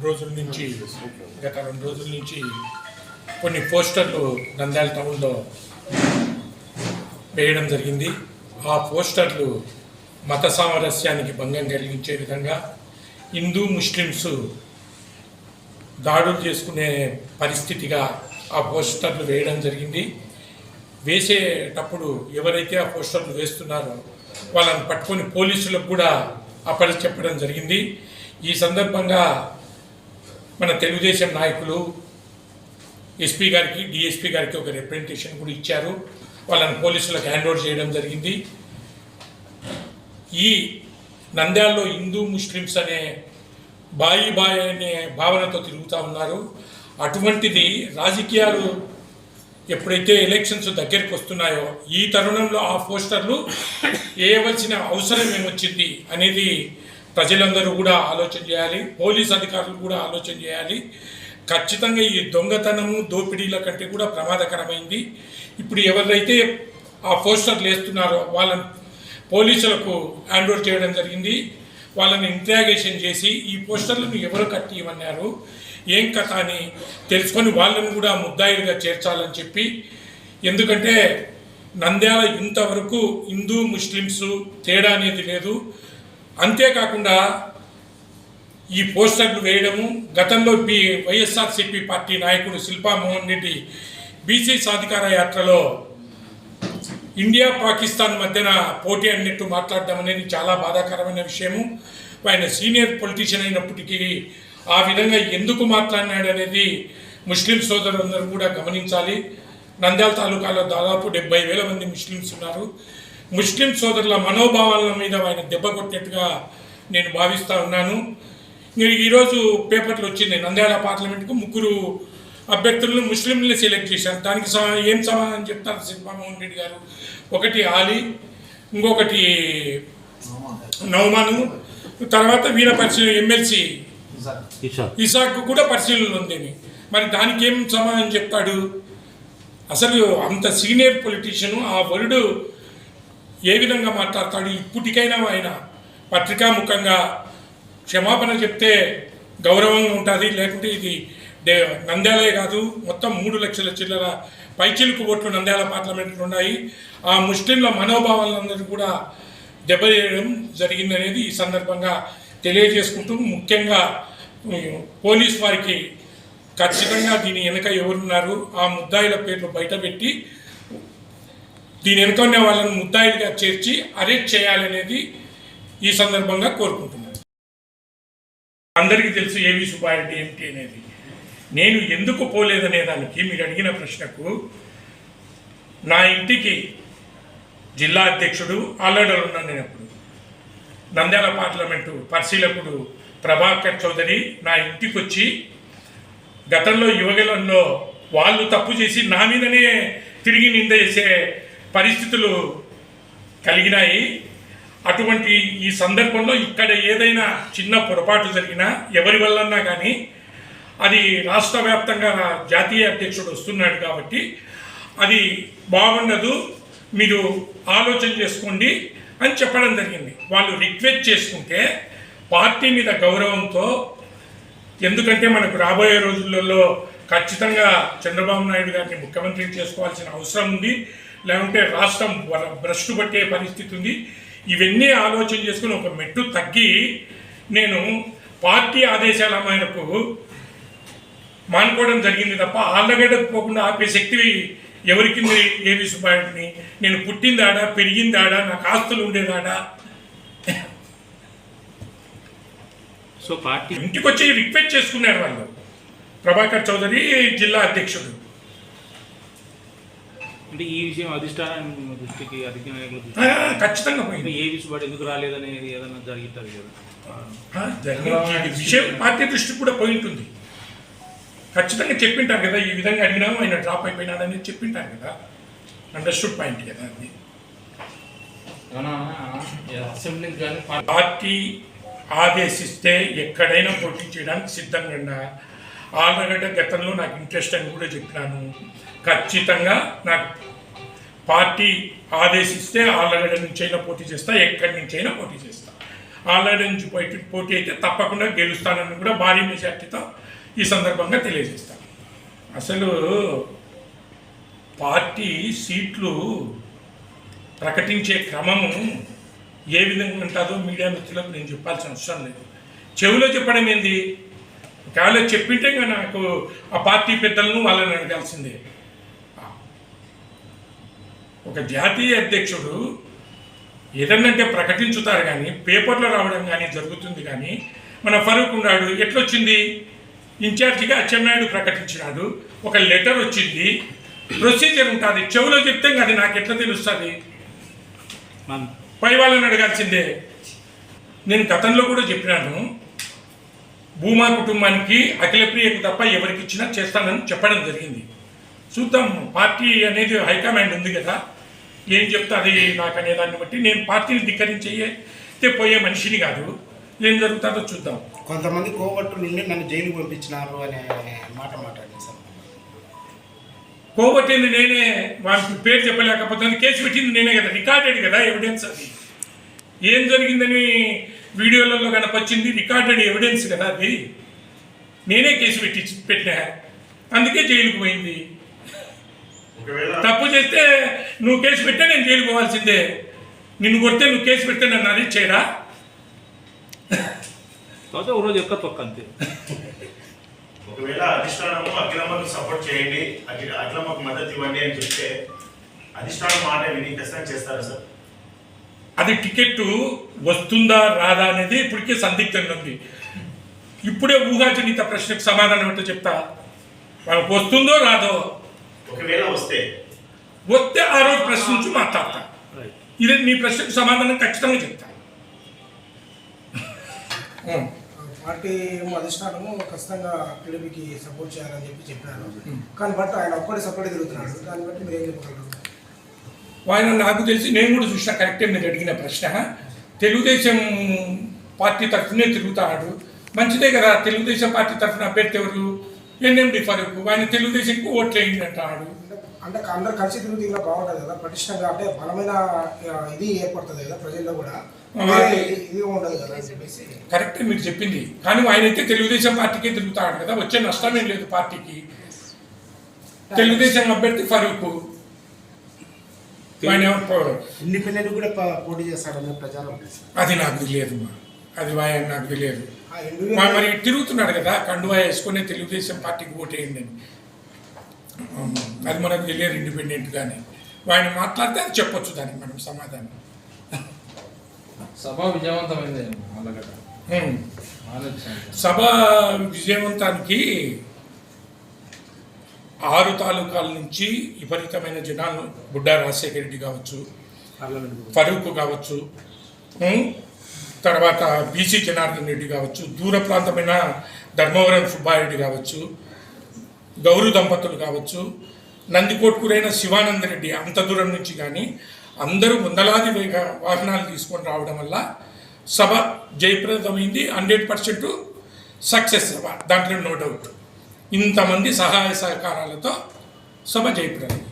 రెండు రోజుల నుంచి గత రెండు రోజుల నుంచి కొన్ని పోస్టర్లు నంద్యాల టౌన్లో వేయడం జరిగింది. ఆ పోస్టర్లు మత సామరస్యానికి భంగం కలిగించే విధంగా హిందూ ముస్లిమ్స్ దాడులు చేసుకునే పరిస్థితిగా ఆ పోస్టర్లు వేయడం జరిగింది. వేసేటప్పుడు ఎవరైతే ఆ పోస్టర్లు వేస్తున్నారో వాళ్ళని పట్టుకొని పోలీసులకు కూడా అప్పచెప్పడం జరిగింది. ఈ సందర్భంగా మన తెలుగుదేశం నాయకులు ఎస్పీ గారికి డిఎస్పీ గారికి ఒక రిప్రజెంటేషన్ కూడా ఇచ్చారు. వాళ్ళని పోలీసులకు హ్యాండ్ ఓవర్ చేయడం జరిగింది. ఈ నంద్యాలలో హిందూ ముస్లిమ్స్ అనే బాయి బాయి అనే భావనతో తిరుగుతూ ఉన్నారు. అటువంటిది రాజకీయాలు ఎప్పుడైతే ఎలక్షన్స్ దగ్గరికి వస్తున్నాయో ఈ తరుణంలో ఆ పోస్టర్లు వేయవలసిన అవసరం ఏమొచ్చింది అనేది ప్రజలందరూ కూడా ఆలోచన చేయాలి పోలీస్ అధికారులు కూడా ఆలోచన చేయాలి. ఖచ్చితంగా ఈ దొంగతనము దోపిడీల కంటే కూడా ప్రమాదకరమైంది. ఇప్పుడు ఎవరైతే ఆ పోస్టర్లు వేస్తున్నారో వాళ్ళని పోలీసులకు హ్యాండ్ ఓవర్ చేయడం జరిగింది. వాళ్ళని ఇంట్రాగేషన్ చేసి ఈ పోస్టర్లను ఎవరు కట్టియమన్నారు? ఏం కథ అని తెలుసుకొని వాళ్ళని కూడా ముద్దాయిలుగా చేర్చాలని చెప్పి ఎందుకంటే నంద్యాల ఇంతవరకు హిందూ ముస్లిమ్స్ తేడా అనేది లేదు. అంతేకాకుండా ఈ పోస్టర్లు వేయడము గతంలో బి వైఎస్ఆర్సిపి పార్టీ నాయకుడు శిల్పా మోహన్ రెడ్డి బీసీ సాధికార యాత్రలో ఇండియా పాకిస్తాన్ మధ్యన పోటీ అన్నట్టు మాట్లాడడం అనేది చాలా బాధాకరమైన విషయము. ఆయన సీనియర్ పొలిటీషియన్ అయినప్పటికీ ఆ విధంగా ఎందుకు మాట్లాడినాడు అనేది ముస్లిం సోదరులందరూ కూడా గమనించాలి. నంద్యాల తాలూకాలో దాదాపు డెబ్బై వేల మంది ముస్లిమ్స్ ఉన్నారు. ముస్లిం సోదరుల మనోభావాల మీద ఆయన దెబ్బ కొట్టినట్టుగా నేను భావిస్తూ ఉన్నాను. ఈ- ఈరోజు పేపర్లు వచ్చింది నంద్యాల పార్లమెంట్కు ముగ్గురు అభ్యర్థులను ముస్లింలు సెలెక్ట్ చేశారు. దానికి సమ- ఏం సమాధానం చెప్తారు శిల్పామోహన్ రెడ్డి గారు? ఒకటి ఆలీ ఇంకొకటి నవమాను తర్వాత వీర పరిశీలన ఎమ్మెల్సీ ఇసాక్ కూడా పరిశీలన ఉందేమి మరి దానికి ఏం సమాధానం చెప్తాడు? అసలు అంత సీనియర్ పొలిటీషియన్ ఆ వరుడు ఏ విధంగా మాట్లాడతాడు? ఇప్పటికైనా ఆయన పత్రికాముఖంగా క్షమాపణ చెప్తే గౌరవంగా ఉంటుంది. లేకుంటే ఇది డే నంద్యాలే కాదు మొత్తం మూడు లక్షల చిల్లర పైచిలుకు ఓట్లు నంద్యాల పార్లమెంట్లో ఉన్నాయి. ఆ ముస్లింల మనోభావాలందరూ కూడా దెబ్బతీయడం జరిగిందనేది ఈ సందర్భంగా తెలియజేసుకుంటూ ముఖ్యంగా పోలీస్ వారికి ఖచ్చితంగా దీని వెనుక ఎవరున్నారు? ఆ ముద్దాయిల పేర్లు బయటపెట్టి దీని వెనుక వాళ్ళని ముద్దాయిలుగా చేర్చి అరెస్ట్ చేయాలనేది ఈ సందర్భంగా కోరుకుంటున్నాను. అందరికీ తెలుసు ఏవి సుబ్బారెడ్డి ఏమిటి అనేది. నేను ఎందుకు పోలేదనే దానికి మీరు అడిగిన ప్రశ్నకు నా ఇంటికి జిల్లా అధ్యక్షుడు ఆల్రెడర్ ఉన్నాను నేను అప్పుడు. నంద్యాల పార్లమెంటు పరిశీలకుడు ప్రభాకర్ చౌదరి నా ఇంటికి వచ్చి గతంలో యువగలంలో వాళ్ళు తప్పు చేసి నా మీదనే తిరిగి నింద చేసే పరిస్థితులు కలిగినాయి. అటువంటి ఈ సందర్భంలో ఇక్కడ ఏదైనా చిన్న పొరపాటు జరిగినా ఎవరి వల్లన్నా కానీ అది రాష్ట్ర వ్యాప్తంగా జాతీయ అధ్యక్షుడు వస్తున్నాడు కాబట్టి అది బాగుండదు మీరు ఆలోచన చేసుకోండి అని చెప్పడం జరిగింది. వాళ్ళు రిక్వెస్ట్ చేసుకుంటే పార్టీ మీద గౌరవంతో ఎందుకంటే మనకు రాబోయే రోజులలో ఖచ్చితంగా చంద్రబాబు నాయుడు గారిని ముఖ్యమంత్రి చేసుకోవాల్సిన అవసరం ఉంది. లేకుంటే రాష్ట్రం భ్రష్టు పట్టే పరిస్థితి ఉంది. ఇవన్నీ ఆలోచన చేసుకుని ఒక మెట్టు తగ్గి నేను పార్టీ ఆదేశాల మేరకు మానుకోవడం జరిగింది తప్ప ఆళ్ళగడ్డకు పోకుండా ఆపే శక్తి ఎవరికి ఏవి సుబ్బారెడ్డిని నేను పుట్టిందాడా? పెరిగిందాడా? నాకు ఆస్తులు ఉండేదాడా? సో పార్టీ ఇంటికి వచ్చి రిక్వెస్ట్ చేసుకున్నారు వాళ్ళు. ప్రభాకర్ చౌదరి జిల్లా అధ్యక్షుడు. అంటే ఈ విషయం అధిష్టానం దృష్టికి అధిక నాయకుల దృష్టికి. ఆ, ఖచ్చితంగా పోయింది. ఏ విషయం ఎందుకు రాలేదనేది ఏదైనా జరుగుతుంది. కదా విషయం పార్టీ దృష్టికి కూడా పోయి ఉంటుంది ఖచ్చితంగా చెప్పింటారు కదా ఈ విధంగా అడిగినాము ఆయన డ్రాప్ అయిపోయినాడని చెప్పింటారు కదా. అండర్స్టూడ్ పాయింట్ కదా అది. అసెంబ్లీ కానీ పార్టీ ఆదేశిస్తే ఎక్కడైనా పోటీ చేయడానికి సిద్ధంగా ఉన్నా. ఆల్రెడీ గతంలో నాకు ఇంట్రెస్ట్ అని కూడా చెప్పినాను. ఖచ్చితంగా నాకు పార్టీ ఆదేశిస్తే ఆల్రెడీ నుంచి అయినా పోటీ చేస్తా ఎక్కడి నుంచి అయినా పోటీ చేస్తా. ఆల్రెడీ నుంచి పోటీ పోటీ అయితే తప్పకుండా గెలుస్తానని కూడా భారీ మెజార్టీతో ఈ సందర్భంగా తెలియజేస్తాను అసలు పార్టీ సీట్లు ప్రకటించే క్రమము ఏ విధంగా ఉంటుందో మీడియా మిత్రులకు నేను చెప్పాల్సిన అవసరం లేదు. చెవిలో చెప్పడం ఏంది? ఒకవేళ చెప్పింటే ఇంకా నాకు ఆ పార్టీ పెద్దలను వాళ్ళని అడగాల్సిందే. ఒక జాతీయ అధ్యక్షుడు ఏదన్నంటే ప్రకటించుతారు కానీ పేపర్లో రావడం కానీ జరుగుతుంది కానీ మన ఫరూక్ ఉన్నాడు ఎట్లొచ్చింది? ఇన్ఛార్జిగా అచ్చెన్నాయుడు ప్రకటించినాడు ఒక లెటర్ వచ్చింది ప్రొసీజర్ ఉంటుంది చెవిలో చెప్తే అది నాకు ఎట్లా తెలుస్తుంది? పై వాళ్ళని అడగాల్సిందే. నేను గతంలో కూడా చెప్పినాను భూమా కుటుంబానికి అఖిలప్రియకు తప్ప ఎవరికి ఇచ్చినా చేస్తానని చెప్పడం జరిగింది. చూద్దాం పార్టీ అనేది హైకమాండ్ ఉంది కదా ఏం చెప్తాది నాకు అనే దాన్ని బట్టి నేను పార్టీని ధిక్కరించే పోయే మనిషిని కాదు. ఏం జరుగుతుందో చూద్దాం. కొంతమంది కోవట్టు నుండి నన్ను జైలుకి పంపించినారు అనే మాట మాట్లాడింది సార్. పోగొట్టింది నేనే వానికి పేరు చెప్పలేకపోతే కేసు పెట్టింది నేనే కదా రికార్డెడ్ కదా ఎవిడెన్స్ అది. ఏం జరిగిందని వీడియోలలో కనపచ్చింది రికార్డెడ్ ఎవిడెన్స్ కదా అది. నేనే కేసు పెట్టి పెట్టినా. అందుకే జైలుకు పోయింది. తప్పు చేస్తే నువ్వు కేసు పెట్టే నేను జైలు పోవాల్సిందే. నిన్ను కొడితే నువ్వు కేసు పెడితే నన్ను అది చేయరా? కాకపోతే ఒక రోజు ఎక్క తొక్క అంతే. ఒకవేళ అధిష్టానము అఖిలమ్మకు సపోర్ట్ చేయండి అఖిల అఖిలమ్మకు మద్దతు ఇవ్వండి అని చెప్తే అధిష్టానం మాట విని ఖచ్చితంగా చేస్తారా సార్? అది టికెట్ వస్తుందా రాదా అనేది ఇప్పటికే సందిగ్ధంగా ఉంది. ఇప్పుడే ఊహాజనిత ప్రశ్నకు సమాధానం ఏంటో చెప్తా. వాళ్ళకి వస్తుందో రాదో ఒకవేళ వస్తే. వస్తే ఆ రోజు ప్రశ్నించి మాట్లాడతా రైట్ ఇది నీ ప్రశ్నకు సమాధానం ఖచ్చితంగా చెప్తా. ఉం. పార్టీ ఏమో అధిష్టానము ఖచ్చితంగా టీడీపీకి సపోర్ట్ చేయాలని చెప్పి చెప్పినారు కానీ బట్ ఆయన ఒక్కడే సపోర్ట్ తిరుగుతున్నాడు. దాన్ని బట్టి మీరు ఏం చెప్పగలరు? ఆయన నాకు తెలిసి నేను కూడా చూసిన కరెక్టే మీరు అడిగిన ప్రశ్న. తెలుగుదేశం పార్టీ తరఫునే తిరుగుతాడు. మంచిదే కదా తెలుగుదేశం పార్టీ తరఫున అభ్యర్థి ఎవరు? ఎన్ఎండి ఫరూక్ ఆయన తెలుగుదేశంకి ఓట్లు వేయండి అంటాడు అంటే అందరు కలిసి తిరుగుతూ ఇంకా బాగుంటుంది కదా పటిష్టంగా అంటే బలమైన ఇది ఏర్పడుతుంది కదా ప్రజల్లో కూడా. వేరే ఇది ఉండదు కదా అని చెప్పేసి. కరెక్టే మీరు చెప్పింది. కానీ ఆయన అయితే తెలుగుదేశం పార్టీకే తిరుగుతాడు కదా వచ్చే నష్టం ఏం లేదు పార్టీకి. తెలుగుదేశం అభ్యర్థి ఫరూక్. ఇండిపెండెంట్ కూడా పోటీ చేస్తాడనే ప్రచారం అది నాకు తెలియదు. అది ఆయన నాకు తెలియదు. మరి తిరుగుతున్నాడు కదా కండువా వేసుకుని తెలుగుదేశం పార్టీకి ఓటేయండి అది మనకు తెలియదు ఇండిపెండెంట్ కానీ ఆయన మాట్లాడితే అది చెప్పొచ్చు దానికి మనం సమాధానం. సభ విజయవంతమైంది సభ విజయవంతానికి ఆరు తాలూకాల నుంచి విపరీతమైన జనాలు బుడ్డా రాజశేఖర రెడ్డి కావచ్చు. ఫరూక్ కావచ్చు తర్వాత బీసీ జనార్దన్ రెడ్డి కావచ్చు దూర ప్రాంతమైన ధర్మవరం సుబ్బారెడ్డి కావచ్చు గౌరు దంపతులు కావచ్చు నందికోట్కూరైన శివానంద రెడ్డి అంత దూరం నుంచి కానీ అందరూ వందలాది వేగ వాహనాలు తీసుకొని రావడం వల్ల సభ జయప్రదమైంది హండ్రెడ్ పర్సెంట్ సక్సెస్ సభ. దాంట్లో నో డౌట్. ఇంతమంది సహాయ సహకారాలతో సభ జయప్రదమైంది.